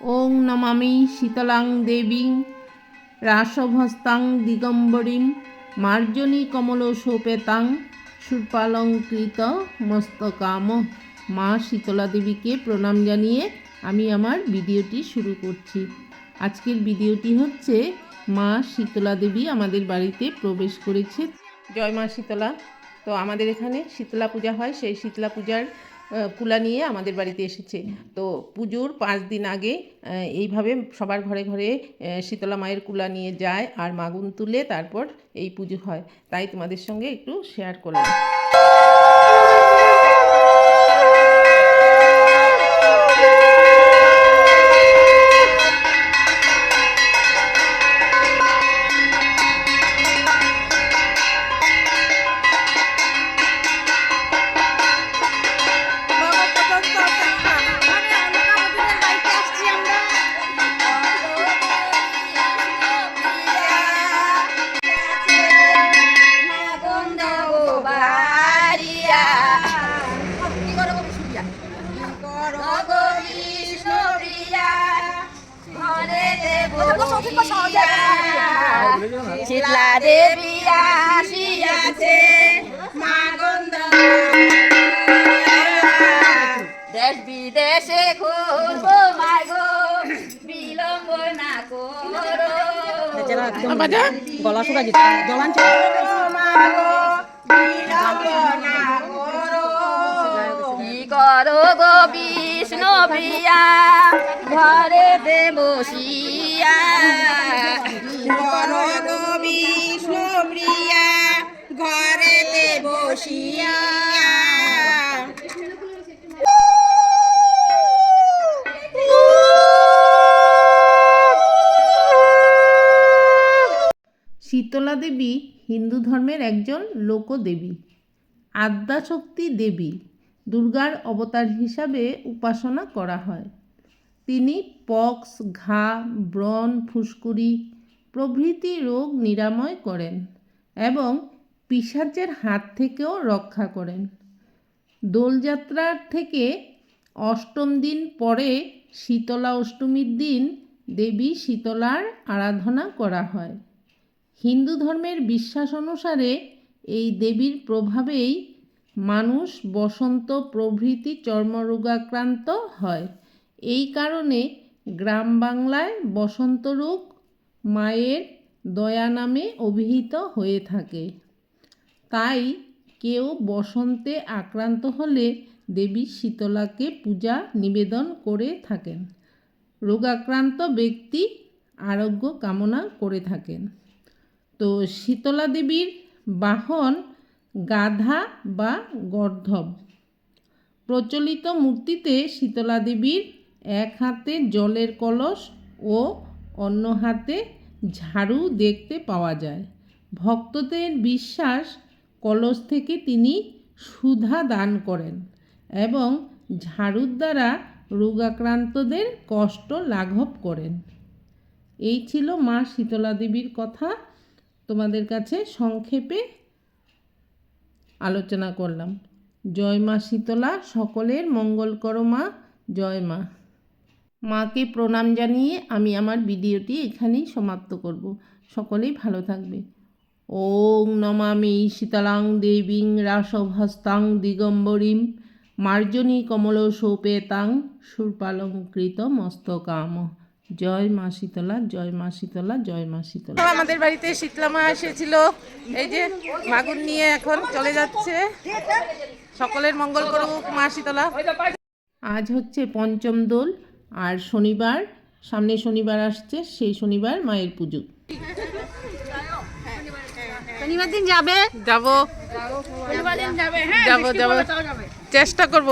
ওং নমামি শীতলাং দেবীং রাসভস্তাং দিগম্বরীম মার্জনী কমল সোপেতাং সুপালঙ্কৃত মস্তকাম। মা শীতলা দেবীকে প্রণাম জানিয়ে আমি আমার ভিডিওটি শুরু করছি। আজকের ভিডিওটি হচ্ছে, মা শীতলা দেবী আমাদের বাড়িতে প্রবেশ করেছে। জয় মা শীতলা। তো আমাদের এখানে শীতলা পূজা হয়। সেই শীতলা পূজার কুলা নিয়ে আমাদের বাড়িতে এসেছে। তো পুজোর পাঁচ দিন আগে এইভাবে সবার ঘরে ঘরে শীতলা মায়ের কুলা নিয়ে যায় আর মাগুন তুলে তারপর এই পুজো হয়। তাই তোমাদের সঙ্গে একটু শেয়ার করলাম। শীতলা দেবী আসিয়াছে দেশ বিদেশে কি করো গো ঘরে দে বসিয়া। করো বিষ্ণু প্রিয়া ঘরে দে বসিয়া। শীতলা দেবী হিন্দু ধর্মের একজন লোকদেবী আদ্যাশক্তি দেবী। দুর্গার অবতার হিসাবে উপাসনা করা হয়। তিনি পক্স, ঘা, ব্রণ, ফুসকুড়ি প্রভৃতি রোগ নিরাময় করেন এবং পিশাচের হাত থেকেও রক্ষা করেন। দোলযাত্রার থেকে অষ্টম দিন পরে শীতলা অষ্টমীর দিন দেবী শীতলার আরাধনা করা হয়। হিন্দু ধর্মের বিশ্বাস অনুসারে এই দেবীর প্রভাবেই মানুষ বসন্ত প্রভৃতি চর্মরোগাক্রান্ত হয়। এই কারণে গ্রাম বাংলায় বসন্ত রোগ মায়ের দয়া নামে অভিহিত হয়ে থাকে। তাই কেউ বসন্তে আক্রান্ত হলে দেবী শীতলাকে পূজা নিবেদন করে থাকেন। রোগাক্রান্ত ব্যক্তি আরোগ্য কামনা করে থাকেন। তো শীতলা দেবীর বাহন গাধা বা গর্ধব। প্রচলিত মূর্তিতে শীতলা দেবীর এক হাতে জলের কলস ও অন্য হাতে ঝাড়ু দেখতে পাওয়া যায়। ভক্তদের বিশ্বাস, কলস থেকে তিনি সুধা দান করেন এবং ঝাড়ুর দ্বারা রোগাক্রান্তদের কষ্ট লাঘব করেন। এই ছিল মা শীতলা দেবীর কথা। তোমাদের কাছে সংক্ষেপে আলোচনা করলাম। জয় মা শীতলা, সকলের মঙ্গল করো মা। জয় মা। মাকে প্রণাম জানিয়ে আমি আমার ভিডিওটি এখানেই সমাপ্ত করব। সকলেই ভালো থাকবে। ওং নমামি শীতলাং দেবীং রাসভস্তাং দিগম্বরীম মার্জনী কমল সোপেতাং সুরপালঙ্কৃত মস্তকাম। জয় মা শীতলা জয় মা শীতলা জয় মা শীতলা। আমাদের বাড়িতে শীতলা মা এসেছিল। এই যে মাগুর নিয়ে এখন চলে যাচ্ছে। সকলের মঙ্গল করুক মা শীতলা। আজ হচ্ছে পঞ্চম দোল আর শনিবার সামনে শনিবার আসছে সেই শনিবার মায়ের পুজো। শনিবার দিন যাবে? যাব। যাব যাব। চেষ্টা করব।